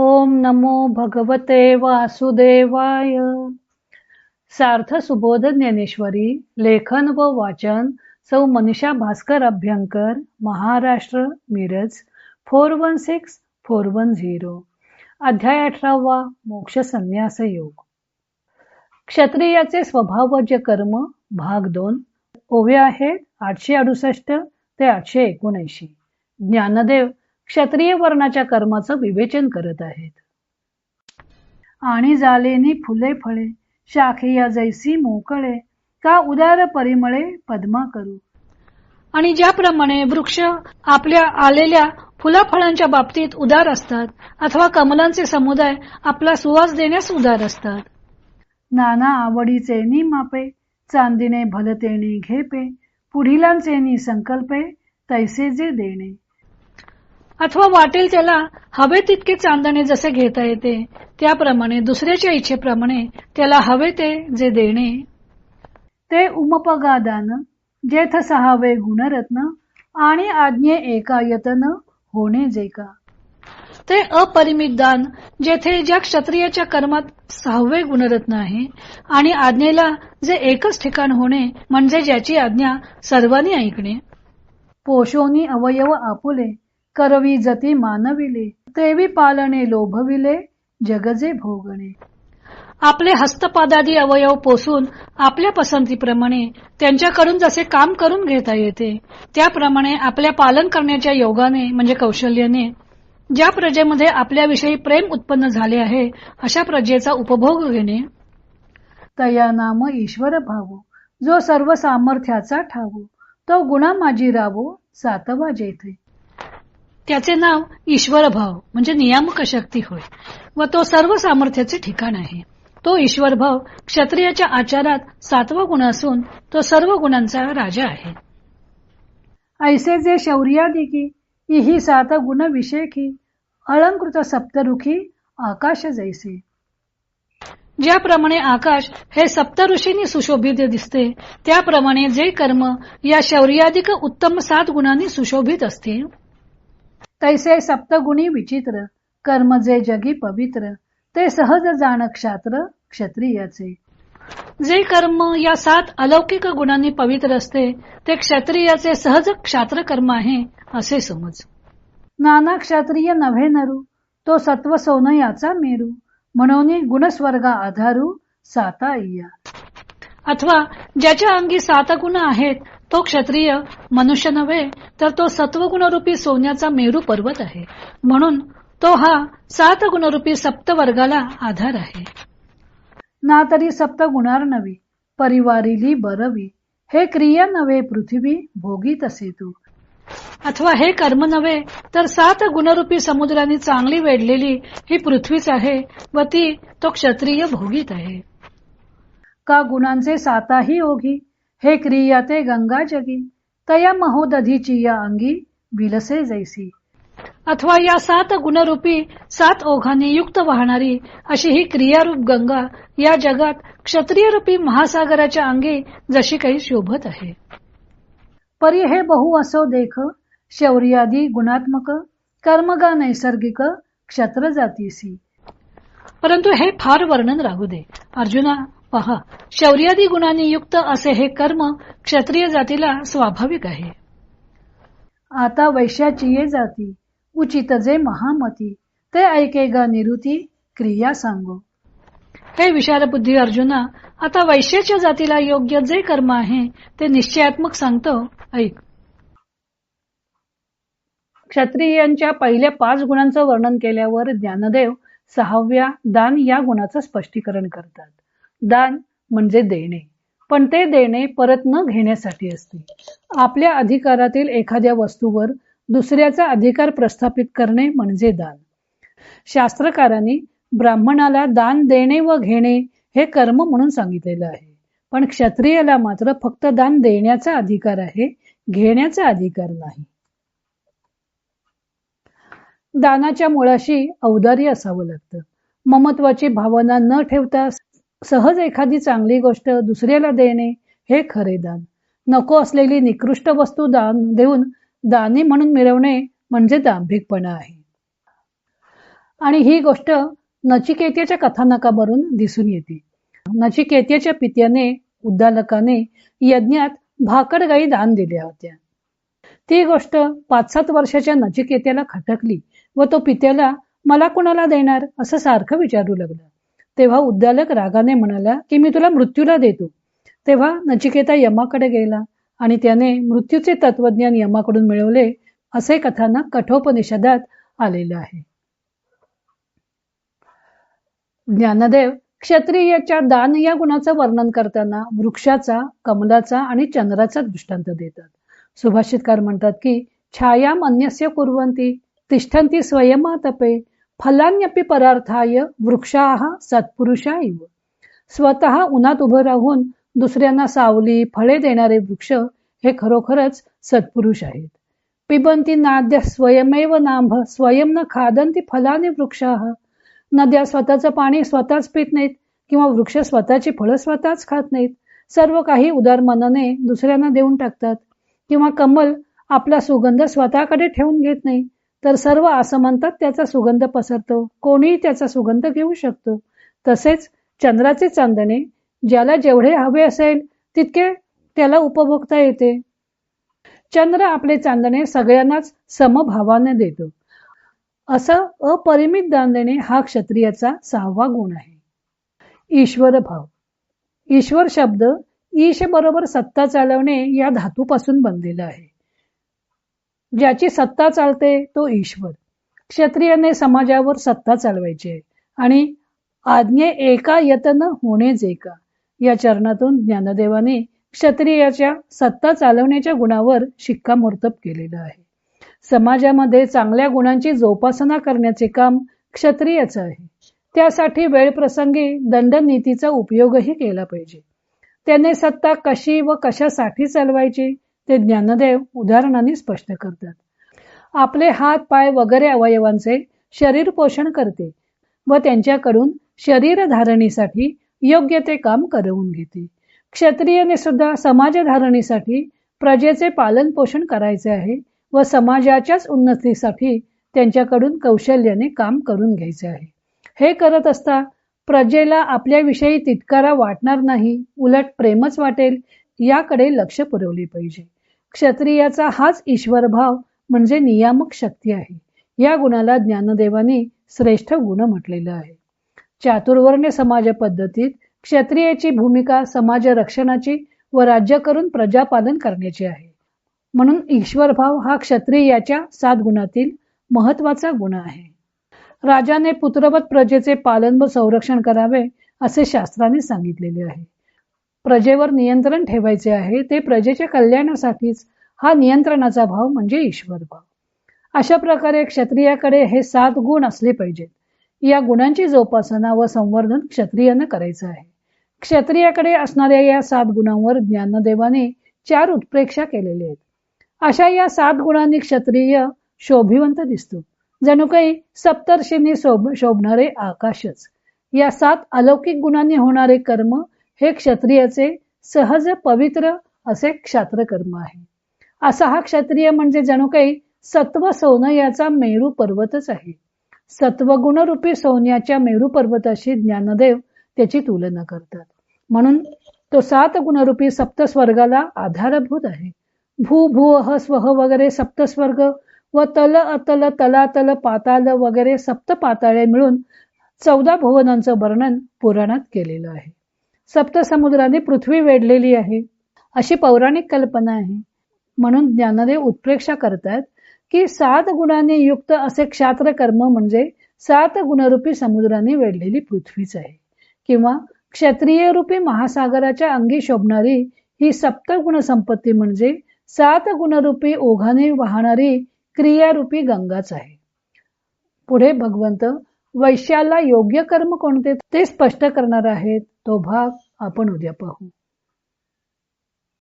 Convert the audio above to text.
ओम नमो भगवते वासुदेवाय. सार्थ सुबोध ज्ञानेश्वरी लेखन व वाचन सौ Manisha Bhaskar Abhyankar Maharashtra Miraj four one six four one zero. अध्याय अठरावा मोक्ष संन्यास योग. क्षत्रियाचे स्वभावज्य कर्म भाग दोन. ओव्या आहेत आठशे अडुसष्ट ते आठशे एकोणऐंशी. ज्ञानदेव क्षत्रिय वर्णाच्या कर्माचं विवेचन करत आहेत. आणि जालेनी फुले फळे शाखेया जैसी मोकळे का उदार परिमळे पद्मा करू? आणि ज्याप्रमाणे वृक्ष आपल्या आलेल्या फुलाफळांच्या बाबतीत उदार असतात अथवा कमलांचे समुदाय आपला सुवास देण्यास उदार असतात. नाना आवडीचे नि मापे चांदीने भलतेने घेपे पुढिलांचे संकल्पे तैसे जे देणे. अथवा वाटेल त्याला हवे तितके चांदणे जसे घेता येते त्याप्रमाणे दुसऱ्याच्या इच्छेप्रमाणे त्याला हवे ते जे देणे. ते उमपगादान जेथ सहावे गुणरत्न आणि आज्ञे एका यतन होणे जे का. ते अपरिमित दान जेथे ज्या क्षत्रियाच्या कर्मात सहावे गुणरत्न आहे आणि आज्ञेला जे एकच ठिकाण होणे म्हणजे ज्याची आज्ञा सर्वांनी ऐकणे. पोषोनी अवयव आपुले करवी जती मानविले तेवी पालने लोभविले जगजे भोगणे. आपले हस्तपादादी अवयव पोसून आपल्या पसंतीप्रमाणे त्यांच्याकडून जसे काम करून घेता येते त्याप्रमाणे आपल्या पालन करण्याच्या योगाने म्हणजे कौशल्याने ज्या प्रजेमध्ये आपल्याविषयी प्रेम उत्पन्न झाले आहे अशा प्रजेचा उपभोग घेणे. तया नाम ईश्वर भावो जो सर्व सामर्थ्याचा ठावो तो गुणा माझी रावो सातवा जेथे. त्याचे नाव ईश्वर भाव म्हणजे नियामक शक्ती होय. व तो सर्व सामर्थ्याचे ठिकाण आहे. तो ईश्वर भाव क्षत्रियाच्या आचारात सातवा गुण असून तो सर्व गुणांचा राजा आहे. ऐसे जे शौर्यादिकी इही सात गुण विषेखी अलंकृत सप्तरुखी आकाश जैसे. ज्याप्रमाणे आकाश हे सप्त ऋषींनी सुशोभित दिसते त्याप्रमाणे जे कर्म या शौर्याधिक उत्तम सात गुणांनी सुशोभित असते. तैसे सप्तगुणी विचित्र कर्म जे जगी पवित्र ते सहज जाण क्षात्र क्षत्रियाचे. जे कर्म या सात अलौकिक गुणांनी पवित्र असते ते क्षत्रियाचे सहज क्षात्र कर्म आहे असे समज. नाना क्षत्रिय नव्हे नरू तो सत्व सोन याचा मेरू म्हणून गुणस्वर्गा आधारू साता इया अथवा ज्याच्या अंगी सात गुण आहेत तो क्षत्रिय मनुष्य नव्हे तर तो सत्वगुणरूपी सोन्याचा मेरू पर्वत आहे. म्हणून तो हा सात गुणरूपी सप्तवर्गाला आधार आहे. ना तरी सप्त गुणार नवी परिवारिली बरवी हे क्रिया नव्हे पृथ्वी भोगी तसे तू. अथवा हे कर्म नव्हे तर सात गुणरूपी समुद्राने चांगली वेढलेली ही पृथ्वीच आहे व ती तो क्षत्रिय भोगीत आहे. का गुणांचे साताही ओघी हे क्रिया ते गंगा जगी. तया महोदधीची या अंगी विलसे जैसी. अथवा या सात गुणरूपी सात ओघांनी युक्त वाहणारी अशी ही क्रियारूप गंगा या जगात क्षत्रिय रूपी महासागराच्या अंगी जशी काही शोभत आहे. परी हे बहु असो देख शौर्यादी गुणात्मक कर्मगा नैसर्गिक क्षत्र जातीसी परंतु हे फार वर्णन राहू दे. अर्जुना पहा शौर्यादी गुणांनी युक्त असे हे कर्म क्षत्रिय जातीला स्वाभाविक आहे. आता वैश्याची ये जाती उचित जे महामती ते ऐके ग निरुती क्रिया सांगो. हे विशाल बुद्धी अर्जुना आता वैश्याच्या जातीला योग्य जे कर्म आहे ते निश्चयात्मक सांगतो ऐक. क्षत्रियांच्या पहिल्या पाच गुणांचं वर्णन केल्यावर ज्ञानदेव सहाव्या दान या गुणाचं स्पष्टीकरण करतात. दान म्हणजे देणे. पण ते देणे परत न घेण्यासाठी असते. आपल्या अधिकारातील एखाद्या वस्तूवर दुसऱ्याचा अधिकार प्रस्थापित करणे म्हणजे दान. शास्त्रकारांनी ब्राह्मणाला दान देणे व घेणे हे कर्म म्हणून सांगितलेलं आहे. पण क्षत्रियाला मात्र फक्त दान देण्याचा अधिकार आहे घेण्याचा अधिकार नाही. दानाच्या मुळाशी औदार्य असावं लागतं. ममत्वाची भावना न ठेवता सहज एखादी चांगली गोष्ट दुसऱ्याला देणे हे खरे दान. नको असलेली निकृष्ट वस्तू दान देऊन दानी म्हणून मिळवणे म्हणजे दांभिकपणा आहे. आणि ही गोष्ट नचिकेत्याच्या कथानकावरून दिसून येते. नचिकेत्याच्या पित्याने उद्दालकाने यज्ञात भाकड गाई दान दिल्या होत्या. ती गोष्ट पाच सात वर्षाच्या नचिकेत्याला खटकली व तो पित्याला मला कुणाला देणार? असं सारखं विचारू लागला. तेव्हा उद्दालक रागाने म्हणाला की मी तुला मृत्यूला देतो. तेव्हा नचिकेता यमाकडे गेला आणि त्याने मृत्यूचे तत्वज्ञान यमाकडून मिळवले असे कथाना कठोपनिषदात आलेलं आहे. ज्ञानदेव क्षत्रियाच्या दान या गुणाचं वर्णन करताना वृक्षाचा कमलाचा आणि चंद्राचा दृष्टांत देतात. सुभाषितकार म्हणतात की छाया अन्यस्य कुर्वंती तिष्ठंती स्वयमातपे फलान्यपी परार्थाय वृक्षाह सत्पुरुषा इव. स्वतः उन्हात उभं राहून दुसऱ्यांना सावली फळे देणारे वृक्ष हे खरोखरच सत्पुरुष आहेत. पिबंती नाद्य स्वयमेव नांभ स्वयं न खादंती फलाने वृक्ष. नद्या स्वतःचं पाणी स्वतःच पित नाहीत किंवा वृक्ष स्वतःची फळं स्वतःच खात नाहीत. सर्व काही उदार मनाने दुसऱ्यांना देऊन टाकतात किंवा कमल आपला सुगंध स्वतःकडे ठेवून घेत नाही. तर सर्व असं म्हणतात त्याचा सुगंध पसरतो. कोणीही त्याचा सुगंध घेऊ शकतो. तसेच चंद्राचे चांदणे ज्याला जेवढे हवे असेल तितके त्याला उपभोगता येते. चंद्र आपले चांदणे सगळ्यांनाच समभावाने देतो. असं अपरिमित दान देणे हा क्षत्रियाचा सहावा गुण आहे. ईश्वर भाव. ईश्वर शब्द ईश बरोबर सत्ता चालवणे या धातूपासून बनलेला आहे. ज्याची सत्ता चालते तो ईश्वर. क्षत्रियाने समाजावर सत्ता चालवायची आहे आणि आज्ञे एका यतन होणेच एका. या चरणातून ज्ञानदेवाने क्षत्रियाच्या सत्ता चालवण्याच्या गुणावर शिक्कामोर्तब केलेलं आहे. समाजामध्ये चांगल्या गुणांची जोपासना करण्याचे काम क्षत्रियाचं आहे. त्यासाठी वेळप्रसंगी दंडनीतीचा उपयोगही केला पाहिजे. त्याने सत्ता कशी व कशासाठी चालवायची? ते ज्ञानदेव उदाहरणाने स्पष्ट करतात. आपले हात पाय वगैरे अवयवांचे शरीर पोषण करते व त्यांच्याकडून शरीर धारणीसाठी योग्य ते काम करवून घेते. क्षत्रियने सुद्धा समाज धारणीसाठी प्रजेचे पालन पोषण करायचे आहे व समाजाच्याच उन्नतीसाठी त्यांच्याकडून कौशल्याने काम करून घ्यायचे आहे. हे करत असता प्रजेला आपल्याविषयी तितकारा वाटणार नाही उलट प्रेमच वाटेल याकडे लक्ष पुरवले पाहिजे. क्षत्रियाचा हाच ईश्वर भाव म्हणजे नियामक शक्ती आहे. या गुणाला ज्ञानदेवाने श्रेष्ठ गुण म्हटलेलं आहे. चातुर्वर्ण्य समाज पद्धतीत क्षत्रियाची भूमिका समाज रक्षणाची व राज्य करून प्रजापालन करण्याची आहे. म्हणून ईश्वरभाव हा क्षत्रियाच्या सात गुणातील महत्त्वाचा गुण आहे. राजाने पुत्रवत प्रजेचे पालन व संरक्षण करावे असे शास्त्राने सांगितलेले आहे. प्रजेवर नियंत्रण ठेवायचे आहे ते प्रजेच्या कल्याणासाठीच. हा नियंत्रणाचा भाव म्हणजे ईश्वर भाव. अशा प्रकारे क्षत्रियाकडे हे सात गुण असले पाहिजेत. या गुणांची जोपासना व संवर्धन क्षत्रियानं करायचं आहे. क्षत्रियाकडे असणाऱ्या या सात गुणांवर ज्ञानदेवाने चार उत्प्रेक्षा केलेले आहेत. अशा या सात गुणांनी क्षत्रिय शोभिवंत दिसतो. जणू काही सप्तर्षींनी शोभ शोभणारे आकाशच. या सात अलौकिक गुणांनी होणारे कर्म हे क्षत्रियाचे सहज पवित्र असे क्षात्रकर्म आहे. असा हा क्षत्रिय म्हणजे जणू काही सत्व सोनं याचा मेरू पर्वतच आहे. सत्वगुणरूपी सोन्याच्या मेरू पर्वताशी ज्ञानदेव त्याची तुलना करतात. म्हणून तो सात गुणरूपी सप्तस्वर्गाला आधारभूत आहे. भू भू अह स्वह वगैरे सप्तस्वर्ग व तल अतल तलातल पाताल वगैरे सप्त पाताळे मिळून चौदा भुवनांचं वर्णन पुराणात केलेलं आहे. सप्त समुद्राने पृथ्वी वेढलेली आहे. अशी पौराणिक कल्पना आहे. म्हणून ज्ञानदेव उत्प्रेक्षा करतात की सात गुणांनी युक्त असे क्षात्र कर्म म्हणजे सात गुणरूपी समुद्राने वेढलेली पृथ्वीच आहे. किंवा क्षत्रिय रूपी महासागराच्या अंगी शोभणारी ही सप्तगुण संपत्ती म्हणजे सात गुणरूपी ओघाने वाहणारी क्रियारूपी गंगाच आहे. पुढे भगवंत वैश्याला योग्य कर्म कोणते ते स्पष्ट करणार आहेत? तो भाग आपण उद्या पाहू.